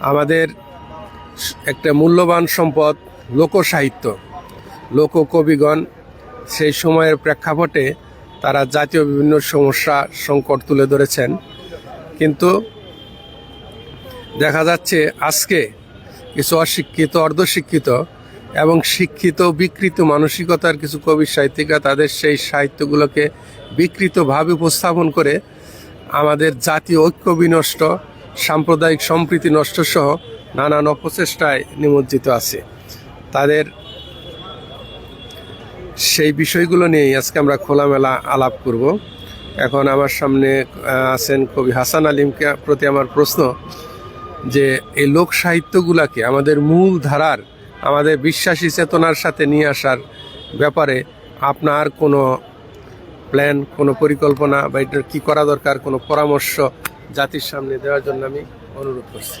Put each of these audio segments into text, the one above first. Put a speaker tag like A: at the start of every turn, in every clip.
A: আমাদের একটা মূল্যবান সম্পদ, লোকসাহিত্য। লোককবিগণ সেই সময়ের প্রেক্ষাপটে তারা জাতীয় বিভিন্ন সমস্যা, সংকট তুলে ধরেছেন। কিন্তু দেখা যাচ্ছে আজকে কিছু অশিক্ষিত, অর্ধশিক্ষিত এবং শিক্ষিত, বিকৃত মানসিকতার কিছু কবি সাহিত্যিকরা তাদের সেই সাহিত্যগুলোকে বিকৃতভাবে উপস্থাপন করে আমাদের জাতীয় ঐক্য বিনষ্ট সাম্প্রদায়িক সম্প্রীতি নষ্ট সহ নানান অপচেষ্টায় নিমজ্জিত আছে। তাদের সেই বিষয়গুলো নিয়েই আজকে আমরা খোলামেলা আলাপ করব। এখন আমার সামনে আছেন কবি হাসান আলিমকে প্রতি আমার প্রশ্ন যে এই লোক সাহিত্যগুলাকে আমাদের মূল ধারার, আমাদের বিশ্বাসী চেতনার সাথে নিয়ে আসার ব্যাপারে আপনার কোনো প্ল্যান কোনো পরিকল্পনা বা এটার কী করা দরকার, কোনো পরামর্শ জাতির সামনে দেওয়ার জন্য আমি অনুরোধ করছি।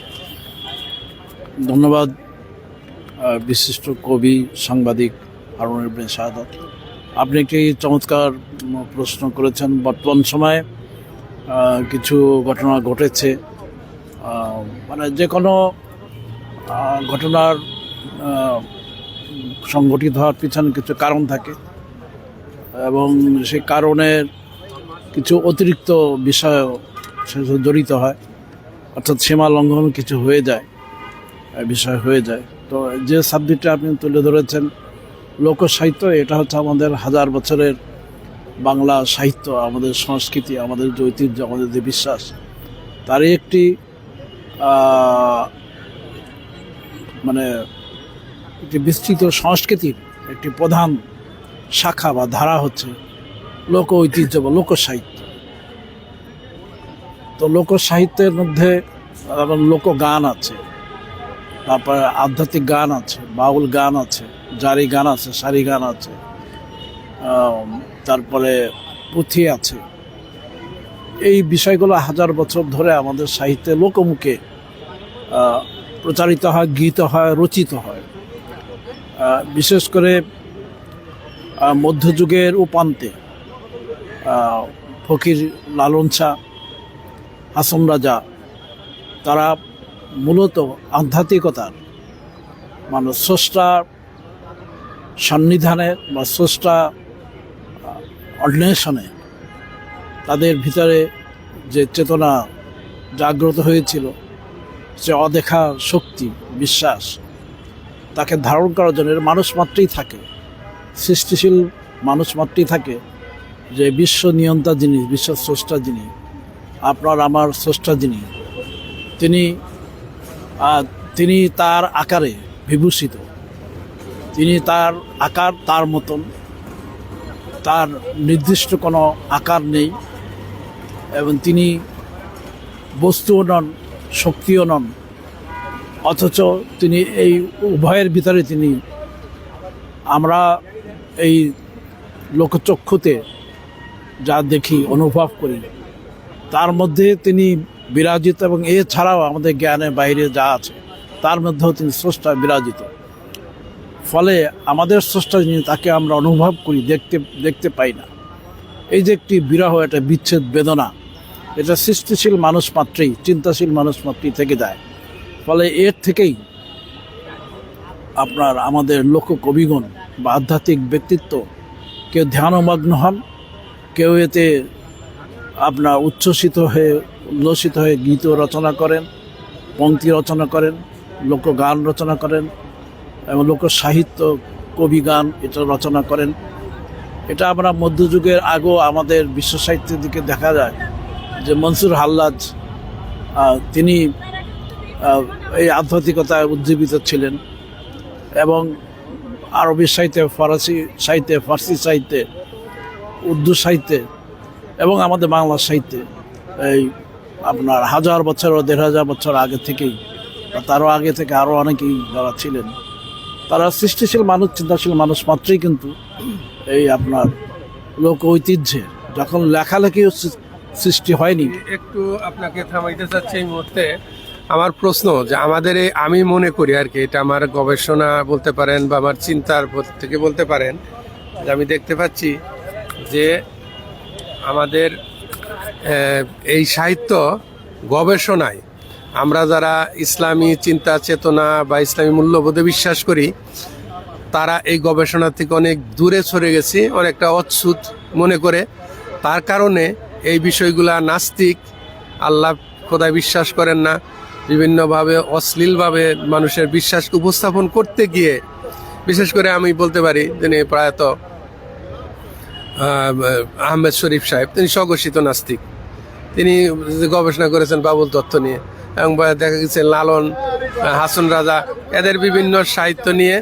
B: ধন্যবাদ বিশিষ্ট কবি, সাংবাদিক হারুন ইবনে আপনি একটি চমৎকার প্রশ্ন করেছেন। বর্তমান সময়ে কিছু ঘটনা ঘটেছে। মানে যে কোনো ঘটনার সংগঠিত হওয়ার পিছনে কিছু কারণ থাকে এবং সেই কারণের কিছু অতিরিক্ত বিষয় জড়িত হয়। অর্থাৎ সীমা লঙ্ঘন কিছু হয়ে যায় বিষয় হয়ে যায়। তো যে সাবজেক্টটা আপনি তুলে ধরেছেন, লোকসাহিত্য, এটা হচ্ছে আমাদের হাজার বছরের বাংলা সাহিত্য, আমাদের সংস্কৃতি, আমাদের যে ঐতিহ্য, আমাদের যে বিশ্বাস। তারই একটি মানে একটি বিস্তৃত সংস্কৃতির একটি প্রধান শাখা বা ধারা হচ্ছে লোক ঐতিহ্য বা লোক সাহিত্য তো লোক সাহিত্যের মধ্যে, আবার লোকগান আছে, তারপরে আধ্যাত্মিক গান আছে, বাউল গান আছে, জারি গান আছে, সারি গান আছে তারপরে পুঁথি আছে। এই বিষয়গুলো হাজার বছর ধরে আমাদের সাহিত্যে লোকমুখে প্রচারিত হয় গীত হয়, রচিত হয়। বিশেষ করে মধ্যযুগের উপান্তে ফকির লালন শাহ হাসন রাজা, তারা মূলত আধ্যাত্মিকতার মানে স্রষ্টার সন্নিধানে বা স্রষ্টা অন্বেষণে তাদের ভিতরে যে চেতনা জাগ্রত হয়েছিল, সে অদেখা শক্তি, বিশ্বাস, তাকে ধারণ করার জন্য মানুষ মাত্রেই থাকে, সৃষ্টিশীল মানুষ মাত্রেই থাকে, যে বিশ্ব নিয়ন্তা যিনি, বিশ্ব স্রষ্টা যিনি আপনার আমার স্রষ্টা যিনি, তিনি তিনি তার আকারে বিভূষিত। তিনি তার আকার তার মতন। তার নির্দিষ্ট কোনো আকার নেই এবং তিনি বস্তুও নন, শক্তিও নন। অথচ তিনি এই উভয়ের ভিতরে তিনি, আমরা এই লোকচক্ষুতে যা দেখি, অনুভব করি। তার মধ্যে তিনি বিরাজিত এবং এছাড়াও আমাদের জ্ঞানের বাইরে যা আছে, তার মধ্যেও তিনি স্রষ্টা বিরাজিত। ফলে আমাদের স্রষ্টা যিনি, তাকে আমরা অনুভব করি, দেখতে দেখতে পাই না। এই যে একটি বিরহ, একটা বিচ্ছেদ বেদনা, এটা সৃষ্টিশীল মানুষ মাত্রেই, চিন্তাশীল মানুষ মাত্রেই থেকে যায়। ফলে এর থেকেই আপনার আমাদের লোক কবিগণ বা আধ্যাত্মিক ব্যক্তিত্ব কেউ ধ্যানমগ্ন হন, কেউ এতে আপনার উচ্ছ্বসিত হয়ে, উল্লসিত হয়ে গীত রচনা করেন, পঙ্ক্তি রচনা করেন, লোকগান রচনা করেন, এবং লোক সাহিত্য কবি গান এটা রচনা করেন। এটা আমরা মধ্যযুগের আগেও আমাদের বিশ্ব সাহিত্যের দিকে দেখা যায় যে মনসুর হাল্লাজ তিনি এই আধ্যাত্মিকতায় উজ্জীবিত ছিলেন এবং আরবি সাহিত্যে, ফরাসি সাহিত্যে, ফার্সি সাহিত্যে, উর্দু সাহিত্যে এবং আমাদের বাংলা সাহিত্যে এই আপনার হাজার বছর ও দেড় হাজার বছর আগে থেকেই, বা তারও আগে থেকে আরও অনেকেই যারা ছিলেন, তারা সৃষ্টিশীল মানুষ, চিন্তাশীল মানুষ মাত্রই কিন্তু এই আপনার লোক ঐতিহ্যে যখন লেখালেখিও সৃ- সৃষ্টি হয়নি।
A: একটু আপনাকে থামাইতে চাচ্ছি এই মুহূর্তে। আমার প্রশ্ন যে আমাদের এই, আমি মনে করি আর কি, এটা আমার গবেষণা বলতে পারেন বা আমার চিন্তার থেকে বলতে পারেন, যে আমি দেখতে পাচ্ছি যে আমাদের এই সাহিত্য গবেষণায় আমরা যারা ইসলামী চিন্তা চেতনা বা ইসলামী মূল্যবোধে বিশ্বাস করি, তারা এই গবেষণা থেকে অনেক দূরে সরে গেছি, অনেকটা অচ্ছুত মনে করে। তার কারণে এই বিষয়গুলা নাস্তিক, আল্লাহ খোদায় বিশ্বাস করেন না, বিভিন্নভাবে অশ্লীলভাবে মানুষের বিশ্বাসকে উপস্থাপন করতে গিয়ে, বিশেষ করে আমি বলতে পারি তিনি প্রায়ত আহমেদ শরীফ সাহেব, তিনি স্বঘোষিত নাস্তিক। তিনি গবেষণা করেছেন বাবুল তত্ত্ব নিয়ে, এবং দেখা গেছে লালন হাসন রাজা, এদের বিভিন্ন সাহিত্য নিয়ে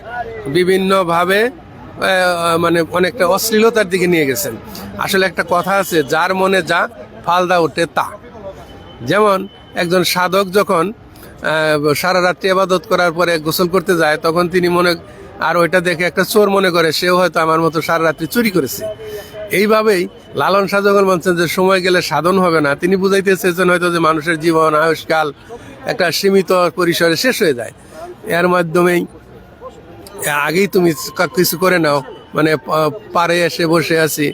A: বিভিন্নভাবে মানে অনেকটা অশ্লীলতার দিকে নিয়ে গেছেন। আসলে একটা কথা আছে, যার মনে যা ফালদা ওঠে তা। যেমন একজন সাধক যখন সারা রাত্রি আবাদত করার পরে গোসল করতে যায়, তখন তিনি মনে, আর ওইটা দেখে একটা চোর মনে করে, সেও হয়তো আমার মতো সারা রাত্রি চুরি করেছে। এইভাবেই লালন শাহ বলছেন যে সময় গেলে সাধন হবে না, তিনি বুঝাইতে চেয়েছেন হয়তো যে মানুষের জীবন, আয়ুষ্কাল একটা সীমিত পরিসরে শেষ হয়ে যায়। এর মাধ্যমেই আগেই তুমি কিছু করে নাও মানে পারে এসে বসে আছি,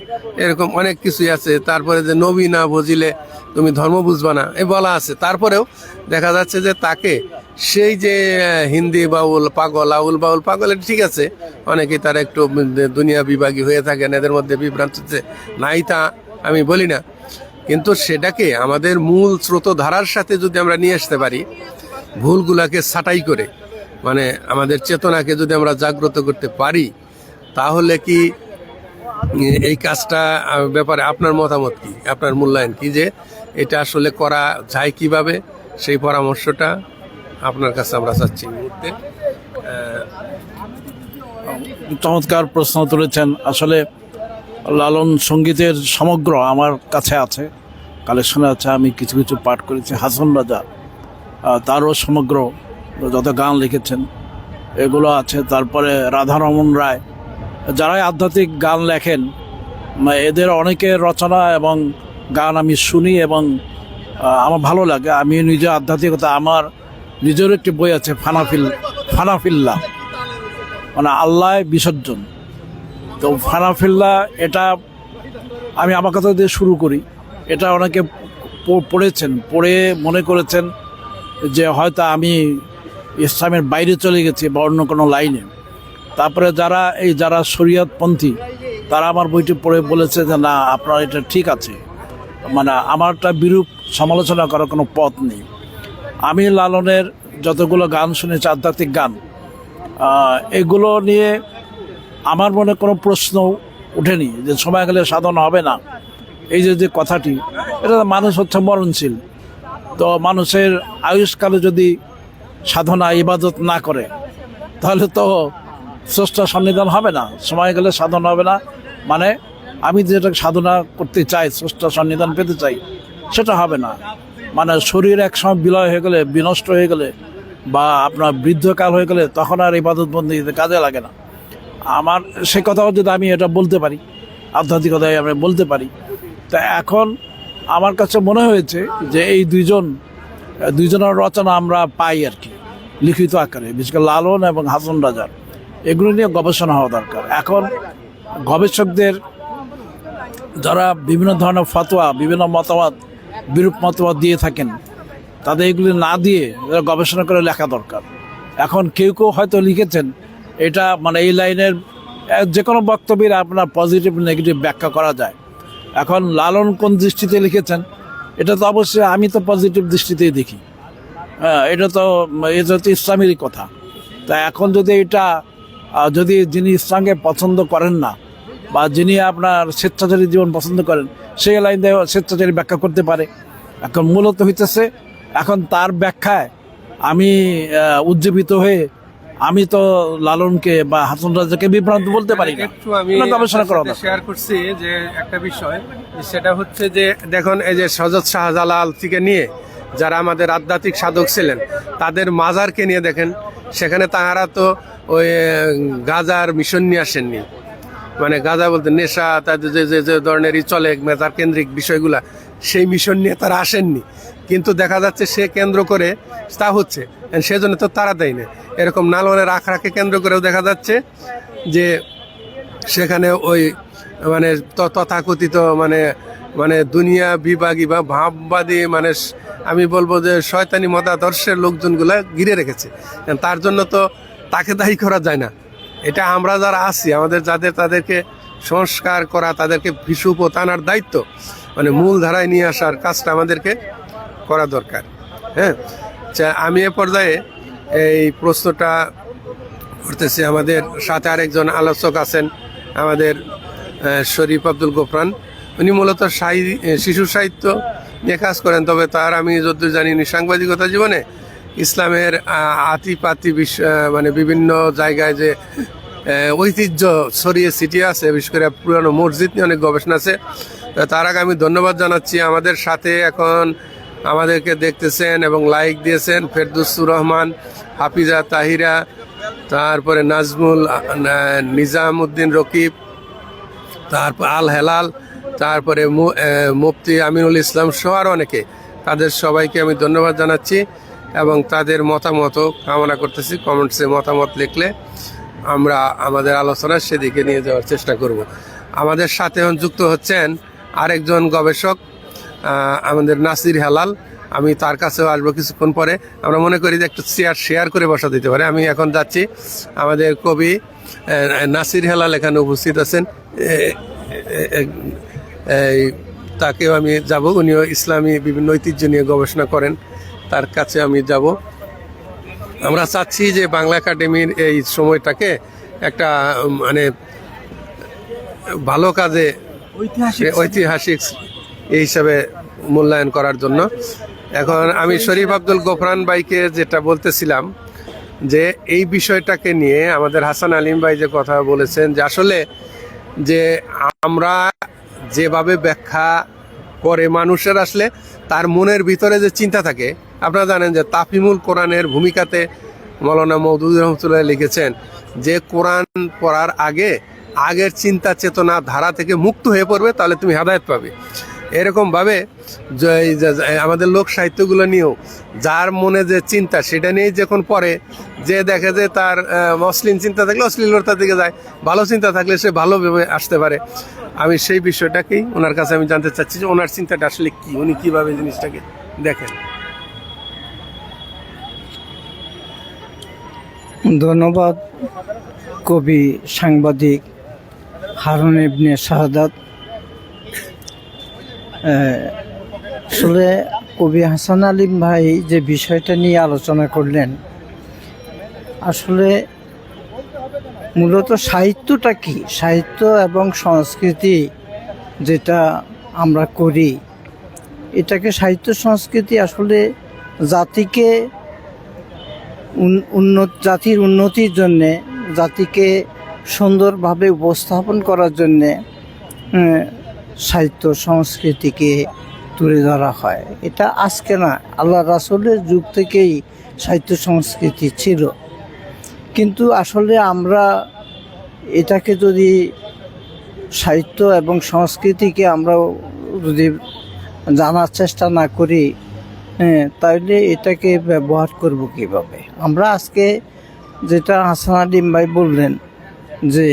A: এরকম অনেক কিছুই আছে। তারপরে যে নবী না বুঝিলে তুমি ধর্ম বুঝবা না এই বলা আছে। তারপরেও দেখা যাচ্ছে যে তাকে সেই যে হিন্দি বাউল, পাগল, আউল বাউল, পাগল, এটা ঠিক আছে। অনেকেই তারা একটু দুনিয়া বিভাগী হয়ে থাকেন, এদের মধ্যে বিভ্রান্ত হচ্ছে। নাই তা আমি বলি না। কিন্তু সেটাকে আমাদের মূল স্রোতধারার সাথে যদি আমরা নিয়ে আসতে পারি, ভুলগুলাকে ছাঁটাই করে মানে আমাদের চেতনাকে যদি আমরা জাগ্রত করতে পারি, তাহলে কি এই কাজটা ব্যাপারে আপনার মতামত কি? আপনার মূল্যায়ন কি যে, এটা আসলে করা যায় কীভাবে? সেই পরামর্শটা আপনার কাছে আমরা চাচ্ছি মুহূর্তে।
B: চমৎকার প্রশ্ন তুলেছেন। আসলে লালন সঙ্গীতের সমগ্র আমার কাছে আছে। কালেকশনে আছে, আমি কিছু কিছু পাঠ করেছি। হাসন রাজা তারও সমগ্র যত গান লিখেছেন, এগুলো আছে। তারপরে রাধারমন রায়, যারাই আধ্যাত্মিক গান লেখেন এদের অনেকের রচনা এবং গান আমি শুনি এবং আমার ভালো লাগে। আমি নিজে আধ্যাত্মিকতা আমার নিজের একটি বই আছে, ফানাফিল, ফানাফিল্লা। মানে আল্লাহ বিসর্জন। তো ফানাফিল্লা, এটা আমি আমার কথা দিয়ে শুরু করি। এটা অনেকে পড়েছেন, পড়ে মনে করেছেন যে হয়তো আমি ইসলামের বাইরে চলে গেছি বা অন্য কোনো লাইনে। তারপরে যারা, এই যারা শরীয়তপন্থী, তারা আমার বইটি পড়ে বলেছে যে, না, আপনার এটা ঠিক আছে। মানে আমারটা বিরূপ সমালোচনা করার কোনো পথ নেই। আমি লালনের যতগুলো গান শুনেছি আধ্যাত্মিক গান এগুলো নিয়ে আমার মনে কোনো প্রশ্ন ওঠেনি যে সময় গেলে সাধন হবে না। এই যে যে কথাটি, এটা মানুষ হচ্ছে মরণশীল। তো মানুষের আয়ুষ্কালে যদি সাধনা, ইবাদত না করে, তাহলে তো স্রষ্টা সন্নিধান হবে না, সময় গেলে সাধন হবে না। মানে আমি যেটা সাধনা করতে চাই, স্রষ্টা সন্নিধান পেতে চাই, সেটা হবে না। মানে শরীর এক সময় বিলয় হয়ে গেলে, বিনষ্ট হয়ে গেলে বা আপনার বৃদ্ধকাল হয়ে গেলে তখন আর ইবাদত বন্দি কাজে লাগে না। আমার সে কথাও যদি আমি এটা বলতে পারি, আধ্যাত্মিকতায় আমরা বলতে পারি, তা এখন আমার কাছে মনে হয়েছে যে এই দুইজন, দুইজনের রচনা আমরা পাই আর কি, লিখিত আকারে, বিশেষ করে লালন এবং হাসন রাজার। এগুলো নিয়ে গবেষণা হওয়া দরকার। এখন গবেষকদের যারা বিভিন্ন ধরনের ফতোয়া, বিভিন্ন মতামত বিরূপ মতামত দিয়ে থাকেন। তাদের এগুলি না দিয়ে গবেষণা করে লেখা দরকার। এখন কেউ কেউ হয়তো লিখেছেন, এটা মানে এই লাইনের যে কোনো বক্তব্যের আপনার পজিটিভ নেগেটিভ ব্যাখ্যা করা যায়। এখন লালন কোন দৃষ্টিতে লিখেছেন, এটা তো অবশ্যই আমি তো পজিটিভ দৃষ্টিতেই দেখি। হ্যাঁ এটা তো এটা তো ইসলামেরই কথা। তা এখন যদি এটা যদি যিনি ইসলামকে পছন্দ করেন না বা যিনি আপনার স্বেচ্ছাচারী জীবন পছন্দ করেন সেই লাইন দিয়ে স্বেচ্ছাচারী ব্যাখ্যা করতে পারে। এখন মূলত হইতেছে এখন তার ব্যাখ্যায় আমি উজ্জীবিত হয়ে আমি তো লালনকে বা হাসন রাজাকে বিভ্রান্ত বলতে পারি না। গবেষণা করা।
A: শেয়ার করছি যে একটা বিষয় সেটা হচ্ছে যে দেখুন এই যে সজত শাহজালাল থেকে নিয়ে যারা আমাদের আধ্যাত্মিক সাধক ছিলেন তাদের মাজারকে নিয়ে দেখেন সেখানে তাহারা তো ওই গাজার মিশন নিয়ে আসেননি। মানে গাঁজা বলতে নেশা তাদের যে যে যে ধরনের চলে মেজার কেন্দ্রিক বিষয়গুলা, সেই মিশন নিয়ে তারা আসেননি। কিন্তু দেখা যাচ্ছে সে কেন্দ্র করে তা হচ্ছে সেজন্য তো তারা দেয় না এরকম নালনের আখড়াকে কেন্দ্র করেও দেখা যাচ্ছে যে সেখানে ওই মানে তথাকথিত মানে মানে দুনিয়া বিভাগী বা ভাববাদী মানে আমি বলব যে শয়তানি মতাদর্শের লোকজনগুলা ঘিরে রেখেছে। তার জন্য তো তাকে দায়ী করা যায় না। এটা আমরা যারা আছি আমাদের যাদের তাদেরকে সংস্কার করা তাদেরকে ভিসুপ ও টানার দায়িত্ব মানে মূল ধারায় নিয়ে আসার কাজটা আমাদেরকে করা দরকার। হ্যাঁ? আচ্ছা, আমি এ পর্যায়ে এই প্রশ্নটা করতেছি। আমাদের সাথে আরেকজন আলোচক আছেন আমাদের শরীফ আব্দুল গোফরান। উনি মূলত শিশু সাহিত্য নিয়ে কাজ করেন তবে তার আমি যতদূর জানি সাংবাদিকতা জীবনে ইসলামের আতিপাতি বিশ্ব মানে বিভিন্ন জায়গায় যে ঐতিহ্য ছড়িয়ে ছিটিয়ে আছে, বিশেষ করে পুরানো মসজিদ নিয়ে অনেক গবেষণা আছে। তার আগে আমি ধন্যবাদ জানাচ্ছি আমাদের সাথে এখন আমাদেরকে দেখতেছেন এবং লাইক দিয়েছেন ফেরদুসুর রহমান, হাফিজা তাহিরা, তারপরে নাজমুল নিজাম উদ্দিন রকিব, তারপর আল হেলাল, তারপরে মুফতি আমিনুল ইসলাম সহ আরও অনেকে। তাদের সবাইকে আমি ধন্যবাদ জানাচ্ছি। এবং তাদের মতামতও কামনা করতেছি। কমেন্টসে মতামত লিখলে আমরা আমাদের আলোচনা সেদিকে নিয়ে যাওয়ার চেষ্টা করব। আমাদের সাথে যুক্ত হচ্ছেন আরেকজন গবেষক আমাদের নাসির হেলাল। আমি তার কাছেও আসব কিছুক্ষণ পরে। আমরা মনে করি যে একটু চেয়ার শেয়ার করে বসা দিতে পারে। আমি এখন যাচ্ছি। আমাদের কবি নাসির হেলাল এখানে উপস্থিত আছেন। তাকেও আমি যাব। উনিও ইসলামী বিভিন্ন ঐতিহ্য নিয়ে গবেষণা করেন। তার কাছে আমি যাব। আমরা চাচ্ছি যে বাংলা একাডেমির এই সময়টাকে একটা মানে ভালো কাজে
B: ঐতিহাসিক
A: ঐতিহাসিক এই হিসাবে মূল্যায়ন করার জন্য। এখন আমি শরীফ আব্দুল গোফরান ভাইকে যেটা বলতেছিলাম যে এই বিষয়টাকে নিয়ে আমাদের হাসান আলিম ভাই যে কথা বলেছেন যে আসলে যে আমরা যেভাবে ব্যাখ্যা করে মানুষের আসলে তার মনের ভিতরে যে চিন্তা থাকে আপনারা জানেন যে তাফিমুল কোরআনের ভূমিকাতে মৌলানা মৌদুদ রহমতুল্লাহ লিখেছেন যে কোরআন পড়ার আগে আগের চিন্তা চেতনা ধারা থেকে মুক্ত হয়ে পড়বে, তাহলে তুমি হেদায়ত পাবে। এরকমভাবে আমাদের লোক সাহিত্যগুলো নিয়েও যার মনে যে চিন্তা সেটা নিয়েই যখন পড়ে, যে দেখে যে তার অশ্লীল চিন্তা থাকলে অশ্লীলতার দিকে যায়, ভালো চিন্তা থাকলে সে ভালোভাবে আসতে পারে। আমি সেই বিষয়টাকেই ওনার কাছে আমি জানতে চাচ্ছি যে ওনার চিন্তাটা আসলে কী, উনি কীভাবে জিনিসটাকে দেখেন।
C: ধন্যবাদ, কবি, সাংবাদিক হারুন ইবনে শাহাদাত। আসলে কবি হাসান আলিম ভাই যে বিষয়টা নিয়ে আলোচনা করলেন, আসলে মূলত সাহিত্যটা কি? সাহিত্য এবং সংস্কৃতি যেটা আমরা করি, এটাকে সাহিত্য সংস্কৃতি আসলে জাতিকে উন্নত, জাতির উন্নতির জন্যে, জাতিকে সুন্দরভাবে উপস্থাপন করার জন্যে সাহিত্য সংস্কৃতিকে তুলে ধরা হয়। এটা আজকে না, আল্লাহ রাসুলের যুগ থেকেই সাহিত্য সংস্কৃতি ছিল। কিন্তু আসলে আমরা এটাকে যদি সাহিত্য এবং সংস্কৃতিকে আমরা যদি জানার চেষ্টা না করি হ্যাঁ তাহলে এটাকে ব্যবহার করব কীভাবে? আমরা আজকে যেটা হাসান আলিম ভাই বললেন যে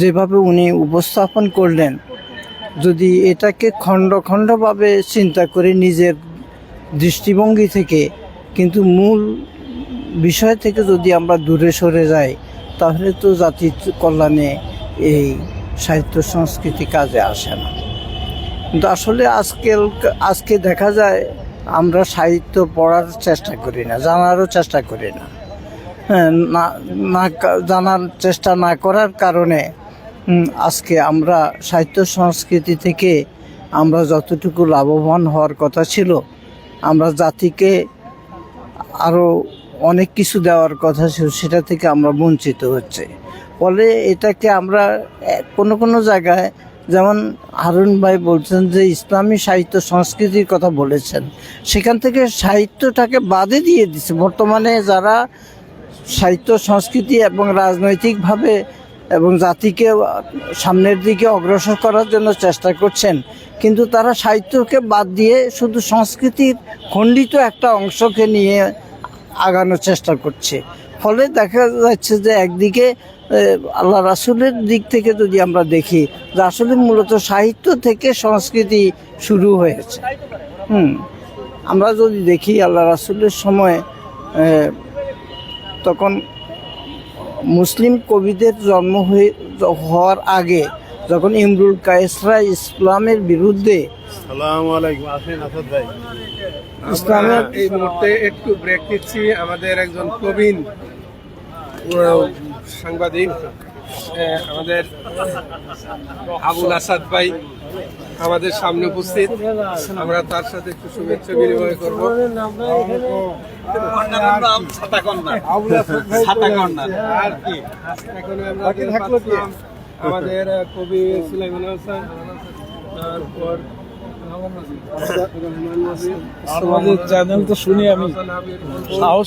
C: যেভাবে উনি উপস্থাপন করলেন, যদি এটাকে খণ্ড খণ্ডভাবে চিন্তা করে নিজের দৃষ্টিভঙ্গি থেকে, কিন্তু মূল বিষয় থেকে যদি আমরা দূরে সরে যাই, তাহলে তো জাতির কল্যাণে এই সাহিত্য সংস্কৃতি কাজে আসে না। কিন্তু আসলে আজকাল আজকে দেখা যায় আমরা সাহিত্য পড়ার চেষ্টা করি না জানারও চেষ্টা করি না। হ্যাঁ, না না জানার চেষ্টা না করার কারণে আজকে আমরা সাহিত্য সংস্কৃতি থেকে আমরা যতটুকু লাভবান হওয়ার কথা ছিল আমরা জাতিকে আরও অনেক কিছু দেওয়ার কথা ছিল সেটা থেকে আমরা বঞ্চিত হচ্ছে। ফলে এটাকে আমরা কোনো কোনো জায়গায় যেমন হারুন ভাই বলছেন যে ইসলামী সাহিত্য সংস্কৃতির কথা বলেছেন, সেখান থেকে সাহিত্যটাকে বাদে দিয়ে দিচ্ছে বর্তমানে যারা সাহিত্য, সংস্কৃতি এবং রাজনৈতিকভাবে এবং জাতিকে সামনের দিকে অগ্রসর করার জন্য চেষ্টা করছেন, কিন্তু তারা সাহিত্যকে বাদ দিয়ে শুধু সংস্কৃতির খণ্ডিত একটা অংশকে নিয়ে আগানোর চেষ্টা করছে। ফলে দেখা যাচ্ছে যে একদিকে আল্লাহ রাসুলের দিক থেকে যদি আমরা দেখি যে আসলে মূলত সাহিত্য থেকে সংস্কৃতি শুরু হয়েছে। হুম, আমরা যদি দেখি আল্লাহ রাসুলের সময় তখন মুসলিম কবিদের জন্ম হয়ে, হওয়ার আগে যখন ইমরুল কায়েসরা ইসলামের বিরুদ্ধে
A: আমরা এই মুহূর্তে একটু ব্রেক নিচ্ছি। আমাদের একজন প্রবীণ সাংবাদিক আমাদের আবুল আসাদ ভাই আমাদের সামনে উপস্থিত। আমরা তার সাথে একটু শুভেচ্ছা বিনিময় করব। আর কি? এখন আমরা আমাদের কবি সুলাইমান হাসান তারপর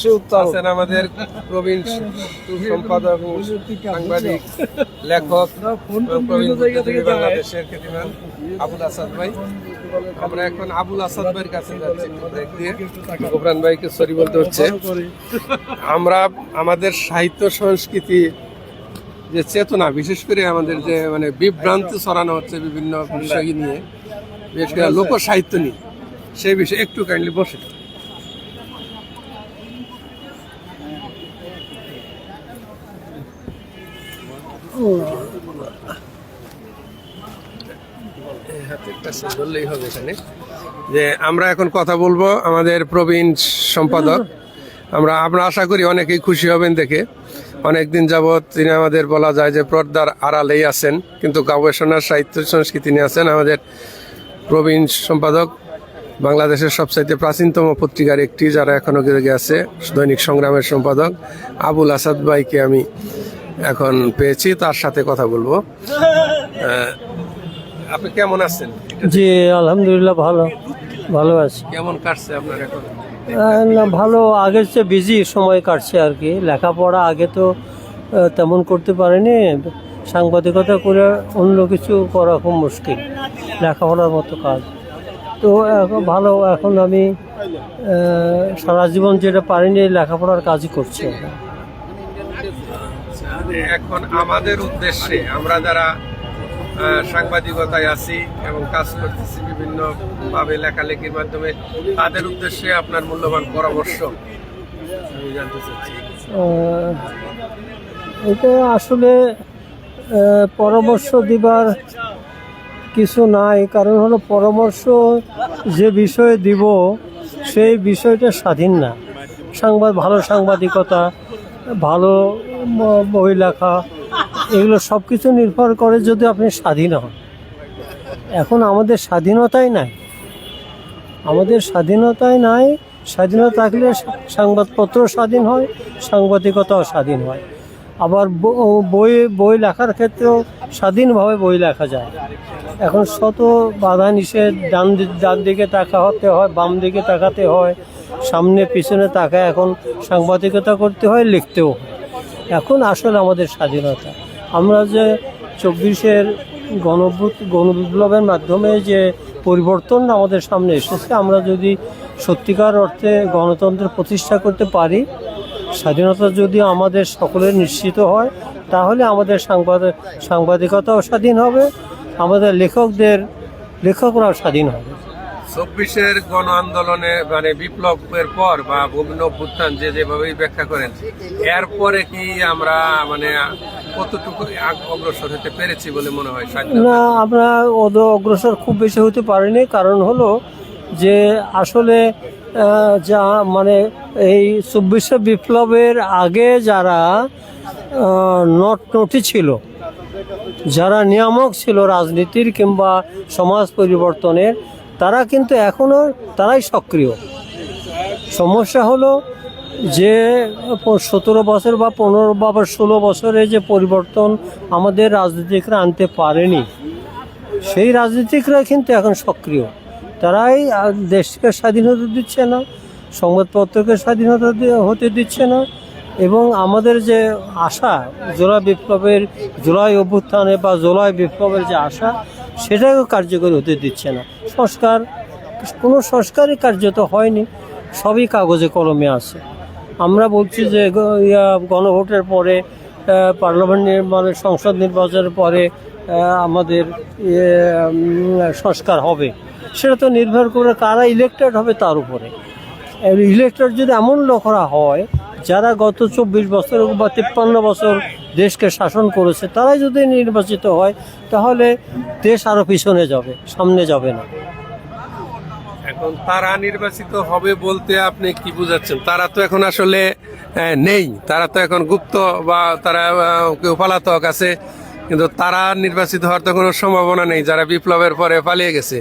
B: উত্তর
A: আছেন আমাদের এখন আবুল আসাদ কাছে ভাইকে বলতে হচ্ছে। আমরা আমাদের সাহিত্য সংস্কৃতি যে চেতনা, বিশেষ করে আমাদের যে মানে বিভ্রান্তি ছড়ানো হচ্ছে বিভিন্ন বিষয় নিয়ে বিশেষ করে লোক সাহিত্য নিয়ে। সেই বিষয়ে একটু কাইন্ডলি বসে যে আমরা এখন কথা বলব আমাদের প্রবীণ সম্পাদক। আমরা আমরা আশা করি অনেকেই খুশি হবেন দেখে। অনেকদিন যাবৎ তিনি আমাদের বলা যায় যে পর্দার আড়ালেই আছেন, কিন্তু গবেষণার সাহিত্য সংস্কৃতি নিয়ে আছেন আমাদের প্রবীণ সম্পাদক বাংলাদেশের সবচাইতে প্রাচীনতম পত্রিকার একটি যারা এখনও গেছে আছে দৈনিক সংগ্রামের সম্পাদক আবুল আসাদ ভাইকে আমি এখন পেয়েছি তার সাথে কথা বলব। আপনি কেমন আছেন?
D: জি আলহামদুলিল্লাহ ভালো ভালো আছি।
A: কেমন কাটছে আপনার এখন?
D: না ভালো আগের চেয়ে বিজি সময় কাটছে আর কি। লেখাপড়া আগে তো তেমন করতে পারিনি। সাংবাদিকতা করে অন্য কিছু করা খুব মুশকিল লেখাপড়ার মতো কাজ। তো এখন ভালো এখন আমি সারা জীবন যেটা পারিনি লেখাপড়ার কাজই করছি এখন।
A: এখন আমাদের উদ্দেশ্যে আমরা যারা সাংবাদিকতায় আছি এবং কাজ করতেছি বিভিন্ন ভাবে লেখালেখির মাধ্যমে তাদের উদ্দেশ্যে আপনার মূল্যবান পরামর্শ। আমি জানতে চাচ্ছি।
D: এটা আসলে পরামর্শ দিবার কিছু নাই। কারণ হলো পরামর্শ যে বিষয়ে দিব, সেই বিষয়টা স্বাধীন না। সাংবাদ, ভালো সাংবাদিকতা, ভালো বই লেখা, এগুলো সব কিছু নির্ভর করে যদি আপনি স্বাধীন হন। এখন আমাদের স্বাধীনতাই নাই। আমাদের স্বাধীনতাই নাই। স্বাধীনতা থাকলে সংবাদপত্র স্বাধীন হয়, সাংবাদিকতাও স্বাধীন হয়। আবার বই বই লেখার ক্ষেত্রেও স্বাধীনভাবে বই লেখা যায়। এখন শত বাধা নিষেধ, ডান ডান দিকে তাকা হতে হয়, বাম দিকে তাকাতে হয়, সামনে পিছনে তাকায় এখন সাংবাদিকতা করতে হয়, লিখতেও এখন আসলে আমাদের স্বাধীনতা। আমরা যে চব্বিশের গণভূত গণবিপ্লবের মাধ্যমে যে পরিবর্তন আমাদের সামনে এসেছে, আমরা যদি সত্যিকার অর্থে গণতন্ত্র প্রতিষ্ঠা করতে পারি স্বাধীনতা যদি আমাদের সকলের নিশ্চিত হয় তাহলে আমাদের সাংবাদ সাংবাদিকতাও স্বাধীন হবে আমাদের লেখকদের লেখকরাও স্বাধীন হবে।
A: চব্বিশের গণ আন্দোলনে মানে বিপ্লবের পর বা বিভিন্ন অভ্যুত্থান যে যেভাবেই ব্যাখ্যা করেন এরপরে কি আমরা মানে কতটুকু অগ্রসর হতে পেরেছি বলে মনে হয়
D: না আমরা অগ্রসর খুব বেশি হতে পারিনি। কারণ হলো যে আসলে যা মানে এই চব্বিশে বিপ্লবের আগে যারা নট নটি ছিল, যারা নিয়ামক ছিল রাজনীতির কিংবা সমাজ পরিবর্তনের, তারা কিন্তু এখনও তারাই সক্রিয়। সমস্যা হলো যে সতেরো বছর বা পনেরো বা ষোলো বছরে যে পরিবর্তন আমাদের রাজনীতিকরা আনতে পারেনি, সেই রাজনীতিকরা কিন্তু এখন সক্রিয়। তারাই দেশকে স্বাধীনতা দিচ্ছে না, সংবাদপত্রকে স্বাধীনতা হতে দিচ্ছে না এবং আমাদের যে আশা জুলাই বিপ্লবের জুলাই অভ্যুত্থানে বা জুলাই বিপ্লবের যে আশা সেটাকেও কার্যকরী হতে দিচ্ছে না। সংস্কার, কোনো সংস্কারই কার্যত হয়নি, সবই কাগজে কলমে আছে। আমরা বলছি যে গণভোটের পরে পার্লামেন্ট মানে সংসদ নির্বাচনের পরে আমাদের সংস্কার হবে। সেটা তো নির্ভর করে কারা ইলেক্টেড হবে তার উপরে। ইলেক্টেড যদি এমন লোকরা হয়, যারা গত চব্বিশ বছর বা তিপ্পান্ন বছর দেশকে শাসন করেছে, তারাই যদি নির্বাচিত হয়, তাহলে দেশ আরও পিছনে যাবে, সামনে যাবে না।
A: এখন তারা নির্বাচিত হবে বলতে আপনি কি বুঝাচ্ছেন? তারা তো এখন আসলে নেই। তারা তো এখন গুপ্ত বা তারা কেউ পলাতক আছে। কিন্তু তারা নির্বাচিত হওয়ার তো কোনো সম্ভাবনা নেই, যারা বিপ্লবের পরে পালিয়ে গেছে।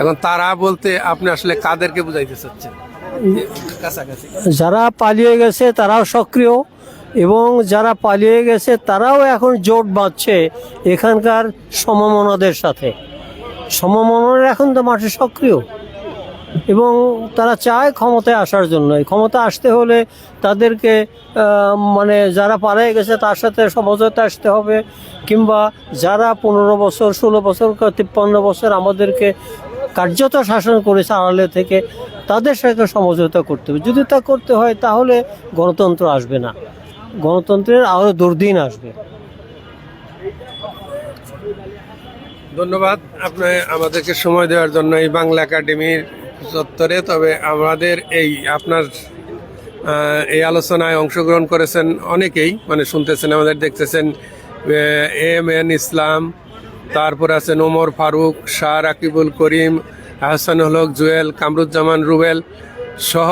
A: এখন তারা বলতে আপনি আসলে কাদেরকে বুঝাইতে চাচ্ছেন?
D: যারা পালিয়ে গেছে তারাও সক্রিয়, এবং যারা পালিয়ে গেছে তারাও এখন জোট বাঁধছে এখানকার সমমনাদের সাথে। সমমনরা এখন তো মাঠে সক্রিয়। এবং তারা চায় ক্ষমতায় আসার জন্য। ক্ষমতা আসতে হলে তাদেরকে মানে যারা পালিয়ে গেছে তার সাথে সমঝোতা আসতে হবে কিংবা যারা পনেরো বছর, ষোলো বছর তিপ্পান্ন বছর আমাদেরকে কার্যত শাসন করেছে আড়ালে থেকে, তাদের সাথে সমঝোতা করতে হবে। যদি তা করতে হয় তাহলে গণতন্ত্র আসবে না। গণতন্ত্রের আরও দুর্দিন আসবে।
A: ধন্যবাদ। আপনি আমাদেরকে সময় দেওয়ার জন্য এই বাংলা একাডেমির চত্বরে, তবে আমাদের এই আপনার এই আলোচনায় অংশগ্রহণ করেছেন অনেকেই মানে শুনতেছেন, আমাদের দেখতেছেন এম এন ইসলাম, তারপর আছেন ওমর ফারুক, শাহ রাকিবুল করিম আহসান হক, জুয়েল, কামরুজ্জামান, রুবেল সহ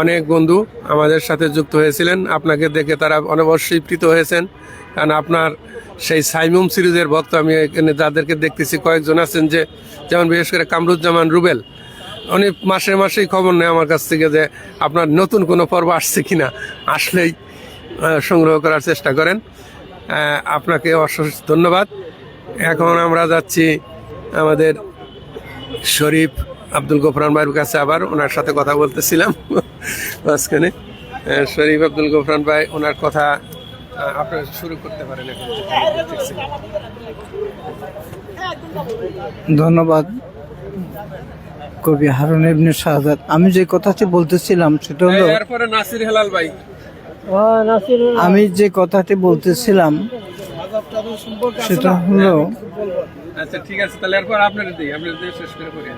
A: অনেক বন্ধু আমাদের সাথে যুক্ত হয়েছিলেন। আপনাকে দেখে তারা অনবশ্যই প্রীত হয়েছেন। কারণ আপনার সেই সাইমুম সিরিজের ভক্ত আমি এখানে যাদেরকে দেখতেছি, কয়েকজন আছেন যে, যেমন বিশেষ করে কামরুজ্জামান, রুবেল উনি মাসে মাসেই খবর নেয় আমার কাছ থেকে যে আপনার নতুন কোনো পর্ব আসছে কিনা, আসলেই সংগ্রহ করার চেষ্টা করেন। আপনাকে অশেষ ধন্যবাদ। এখন আমরা যাচ্ছি আমাদের শরীফ আব্দুল গফরান ভাইয়ের কাছে আবার, ওনার সাথে কথা বলতেছিলাম মাঝখানে। শরীফ আব্দুল গফরান ভাই, ওনার কথা আপনারা শুরু করতে পারেন এখন।
C: ধন্যবাদ। কবি হারুন ইবনে শাহাদাত আমি যে কথাটি বলতেছিলাম সেটা হলো
A: এরপরে নাসির হেলাল ভাই।
C: আমি যে কথাটি বলতেছিলাম সেটা হলো
A: আচ্ছা ঠিক আছে তাহলে এরপর আপনার দিই আপনার দিয়ে শেষ করে করি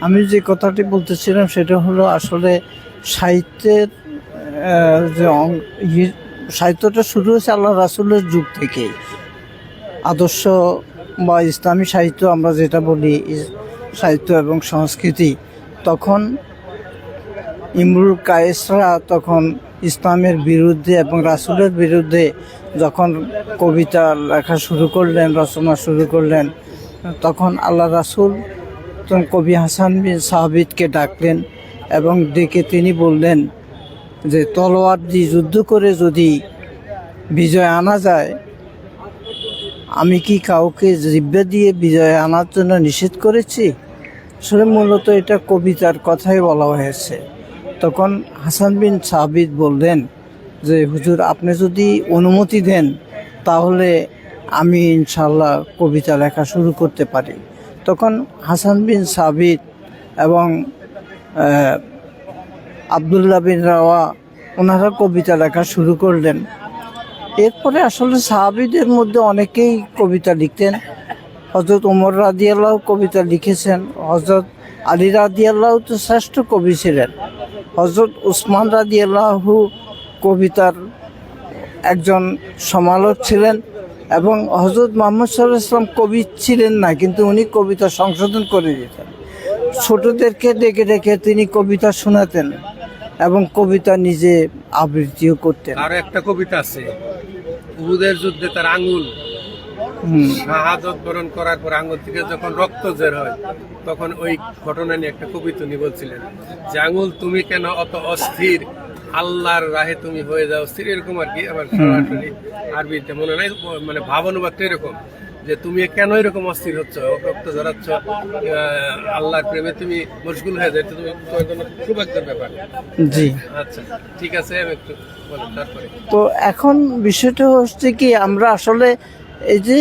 C: আমি যে কথাটি বলতেছিলাম সেটা হলো আসলে সাহিত্যের যে অং- সাহিত্যটা শুরু হয়েছে আল্লাহ রাসুলের যুগ থেকেই। আদর্শ বা ইসলামী সাহিত্য আমরা যেটা বলি সাহিত্য এবং সংস্কৃতি, তখন ইমরুল কায়েসরা তখন ইসলামের বিরুদ্ধে এবং রাসুলের বিরুদ্ধে যখন কবিতা লেখা শুরু করলেন, রচনা শুরু করলেন, তখন আল্লাহ রাসুল কবি হাসান বিন সাহাবিদকে ডাকলেন এবং ডেকে তিনি বললেন যে, তলোয়ার দিয়ে যুদ্ধ করে যদি বিজয় আনা যায়, আমি কি কাউকে জিব্বা দিয়ে বিজয় আনার জন্য নিষেধ করেছি? আসলে মূলত এটা কবিতার কথাই বলা হয়েছে। তখন হাসান বিন সাবিদ বললেন যে, হুজুর, আপনি যদি অনুমতি দেন, তাহলে আমি ইনশাল্লাহ কবিতা লেখা শুরু করতে পারি। তখন হাসান বিন সাবিদ এবং আবদুল্লাহ বিন রাওয়া, ওনারা কবিতা লেখা শুরু করলেন। এরপরে আসলে সাহাবিদের মধ্যে অনেকেই কবিতা লিখতেন। হজরত উমর রাদিয়াল্লাহ কবিতা লিখেছেন হজরত আলী রাদিয়াল্লাহ তো শ্রেষ্ঠ কবি ছিলেন হজরত উসমান রাদিয়াল্লাহু কবিতার একজন সমালোচক ছিলেন এবং হজরত মোহাম্মদ সাল্লাহ ইসলাম কবি ছিলেন না, কিন্তু উনি কবিতা সংশোধন করে দিতেন ছোটদেরকে ডেকে ডেকে তিনি কবিতা শোনাতেন এবং কবিতা নিজে আবৃত্তিও করতেন
A: আর একটা কবিতা আছে, উহুদের যুদ্ধে তার আঙ্গুল
C: হুম।
A: শাহাদত বরণ করার পর আঙ্গুল থেকে যখন রক্ত বের হয় তখন ওই ঘটনা নিয়ে একটা কবিতা উনি বলছিলেন যে আঙ্গুল তুমি কেন অত অস্থির? আল্লাহর রাহে তুমি হয়ে যাও। স্থির এরকম আর কি আবার সরাসরি আরবিতে মনে নাই মানে ভাব অনুবাদটা এরকম যে তুমি কেন এরকম অস্থির হচ্ছ রক্ত ঝরাচ্ছ আল্লাহর প্রেমে তুমি মশগুল হয়ে যাচ্ছ তুমি তোমার জন্য সৌভাগ্যের ব্যাপার।
C: জি।
A: আচ্ছা ঠিক আছে আমি একটু বলেন তারপরে।
C: তো এখন বিষয়টা হচ্ছে কি আমরা আসলে এই যে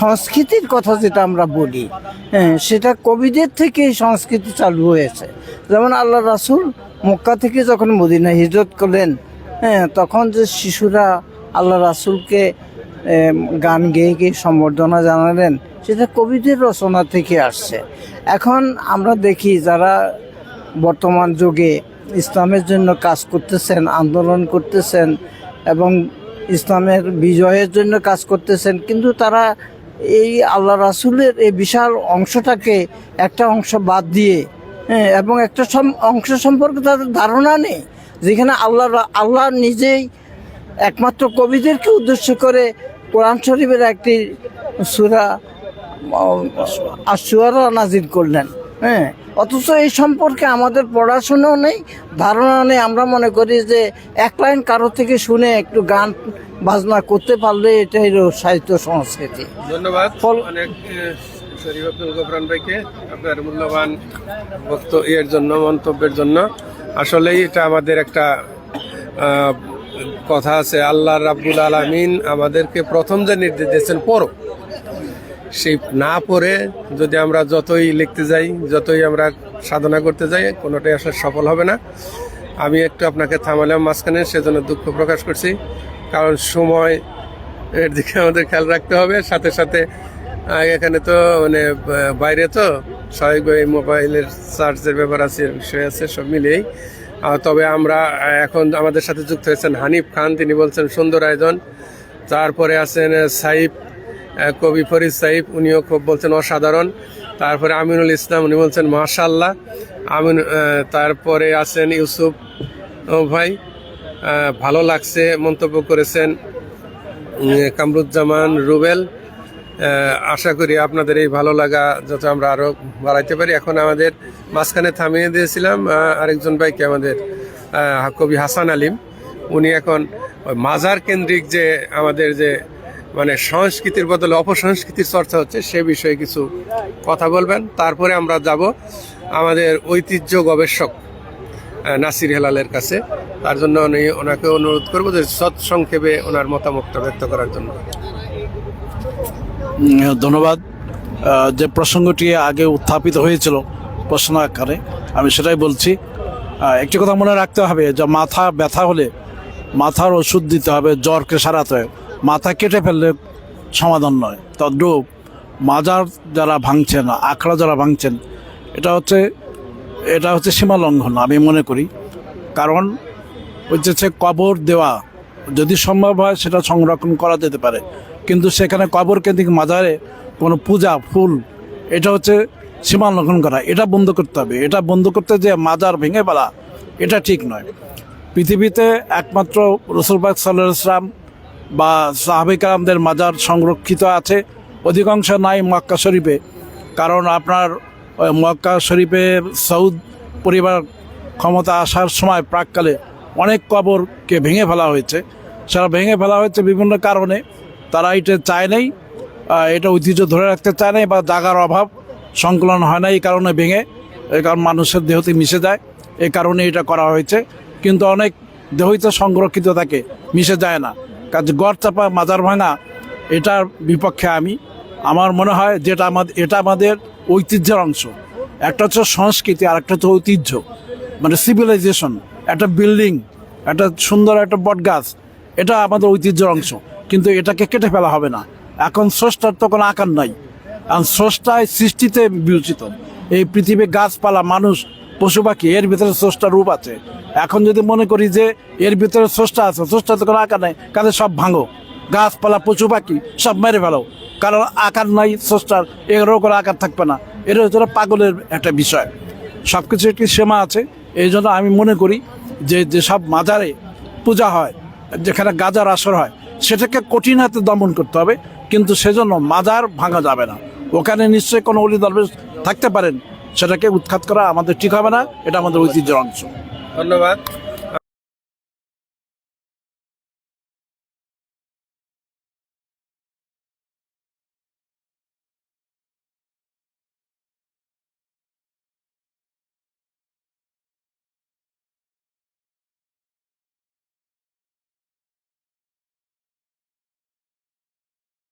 C: সংস্কৃতির কথা যেটা আমরা বলি হ্যাঁ সেটা কবিদের থেকে সংস্কৃতি চালু হয়েছে। যেমন আল্লাহ রাসুল মক্কা থেকে যখন মদিনা হিজরত করলেন হ্যাঁ তখন যে শিশুরা আল্লাহ রাসুলকে গান গেয়ে গিয়ে সম্বর্ধনা জানালেন, সেটা কবিদের রচনা থেকে আসছে। এখন আমরা দেখি যারা বর্তমান যুগে ইসলামের জন্য কাজ করতেছেন, আন্দোলন করতেছেন এবং ইসলামের বিজয়ের জন্য কাজ করতেছেন। কিন্তু তারা এই আল্লাহ রাসুলের এই বিশাল অংশটাকে একটা অংশ বাদ দিয়ে হ্যাঁ, এবং একটা সম- অংশ সম্পর্কে তাদের ধারণা নেই যেখানে আল্লাহ আল্লাহ নিজেই একমাত্র কবিদেরকে উদ্দেশ্য করে কোরআন শরীফের একটি সুরা আশুয়ারা নাজির করলেন। হ্যাঁ অথচ এই সম্পর্কে আমাদের পড়াশোনাও নেই ধারণা নেই। আমরা মনে করি যে এক লাইন কারও থেকে শুনে একটু গান বাজনা করতে পারলে এটাই সাহিত্য সংস্কৃতি।
A: ধন্যবাদ। অনেক শরীফ আব্দুল গফরান ভাইকে আপনার মূল্যবান বক্ত এর জন্য মন্তব্যের জন্য। আসলেই এটা আমাদের একটা কথা আছে আল্লাহ রাব্বুল আলামিন আমাদেরকে প্রথম যে নির্দেশ দিয়েছেন পড়ো। সেই না পড়ে যদি আমরা যতই লিখতে যাই, যতই আমরা সাধনা করতে যাই, কোনোটাই আসলে সফল হবে না। আমি একটু আপনাকে থামালাম মাঝখানে, সেজন্য দুঃখ প্রকাশ করছি। কারণ সময় এর দিকে আমাদের খেয়াল রাখতে হবে। সাথে সাথে এখানে তো মানে বাইরে তো স্বাভাবিকভাবে মোবাইলের চার্জের ব্যাপার আছে, বিষয় আছে, সব মিলিয়েই। তবে আমরা এখন আমাদের সাথে যুক্ত হয়েছেন হানিফ খান। তিনি বলছেন, সুন্দর আয়োজন। তারপরে আছেন সাইফ কবি ফরিদ সাইফ, উনিও খুব বলছেন অসাধারণ। তারপরে আমিনুল ইসলাম, উনি বলছেন মাশাল্লাহ আমিন তারপরে আছেন ইউসুফ ভাই ভালো লাগছে, মন্তব্য করেছেন কামরুজ্জামান, রুবেল। আশা করি আপনাদের এই ভালো লাগা যত আমরা আরও বাড়াইতে পারি। এখন আমাদের মাঝখানে থামিয়ে দিয়েছিলাম আরেকজন ভাইকে আমাদের কবি হাসান আলিম। উনি এখন মাজার কেন্দ্রিক যে আমাদের যে মানে সংস্কৃতির বদলে অপসংস্কৃতির চর্চা হচ্ছে, সে বিষয়ে কিছু কথা বলবেন। তারপরে আমরা যাব আমাদের ঐতিহ্য গবেষক নাসির হেলালের কাছে। তার জন্য উনি ওনাকে অনুরোধ করব যে সৎসংক্ষেপে ওনার মতামতটা ব্যক্ত করার জন্য।
B: ধন্যবাদ। যে প্রসঙ্গটি আগে উত্থাপিত হয়েছিল প্রশ্ন আকারে, আমি সেটাই বলছি। একটি কথা মনে রাখতে হবে যে মাথা ব্যথা হলে মাথার ওষুধ দিতে হবে জ্বরকে সারাতে। হবে মাথা কেটে ফেললে সমাধান নয়। তদ্রূপ মাজার যারা ভাঙছেন, আখড়া যারা ভাঙছেন, এটা হচ্ছে এটা হচ্ছে সীমা লঙ্ঘন, আমি মনে করি। কারণ হচ্ছে কবর দেওয়া, যদি সম্ভব হয় সেটা সংরক্ষণ করা যেতে পারে। কিন্তু সেখানে কবর কেন্দ্রিক মাজারে কোনো পূজা, ফুল, এটা হচ্ছে সীমা লঙ্ঘন করা। এটা বন্ধ করতে হবে। এটা বন্ধ করতে যে মাজার ভেঙে ফেলা, এটা ঠিক নয়। পৃথিবীতে একমাত্র রসুলবাগ সাল্লাহ ইসলাম বা সাহাবিকামদের মাজার সংরক্ষিত আছে। অধিকাংশ নাই মক্কা শরীফে। কারণ আপনার মক্কা শরীফে সৌদ পরিবার ক্ষমতা আসার সময় প্রাককালে অনেক কবরকে ভেঙে ফেলা হয়েছে। সেটা ভেঙে ফেলা হয়েছে বিভিন্ন কারণে। তারা এটা চায় নাই। এটা ঐতিহ্য ধরে রাখতে চায় নাই বা জাগার অভাব সংকলন হয় না এই কারণে ভেঙে। এই কারণ মানুষের দেহতে মিশে যায়। এই কারণে এটা করা হয়েছে। কিন্তু অনেক দেহই তো সংরক্ষিত থাকে, মিশে যায় না। কাজে গড় চাপা মাজার ভাঙা, এটার বিপক্ষে আমি, আমার মনে হয় যেটা আমাদের এটা আমাদের ঐতিহ্যের অংশ। একটা হচ্ছে সংস্কৃতি আর একটা হচ্ছে ঐতিহ্য। মানে সিভিলাইজেশন একটা বিল্ডিং একটা সুন্দর একটা বট গাছ এটা আমাদের ঐতিহ্যের অংশ। কিন্তু এটাকে কেটে ফেলা হবে না। এখন স্রষ্টার তো কোনো আকার নাই। আর স্রষ্টায় সৃষ্টিতে বিবেচিত। এই পৃথিবী গাছপালা, মানুষ পশু পাখি, এর ভিতরে স্রষ্টার রূপ আছে। এখন যদি মনে করি যে এর ভিতরে স্রষ্টা আছে স্রষ্টা তো কোনো আকার নাই, কাজে সব ভাঙো। গাছপালা, পশু পাখি, সব মেরে ফেলো। কারণ আকার নাই স্রষ্টার, এরও কোনো আকার থাকবে না। এটা হচ্ছে পাগলের একটা বিষয়। সব কিছু একটি সীমা আছে। এই জন্য আমি মনে করি যে যেসব মাজারে পূজা হয়, যেখানে গাজার আসর হয়, সেটাকে কঠিন হাতে দমন করতে হবে। কিন্তু সেজন্য মাজার ভাঙা যাবে না। ওখানে নিশ্চয়ই কোনো অলি দরবেশ থাকতে পারেন। সেটাকে উৎখাত করা আমাদের ঠিক হবে না এটা আমাদের ঐতিহ্যের অংশ।
A: ধন্যবাদ।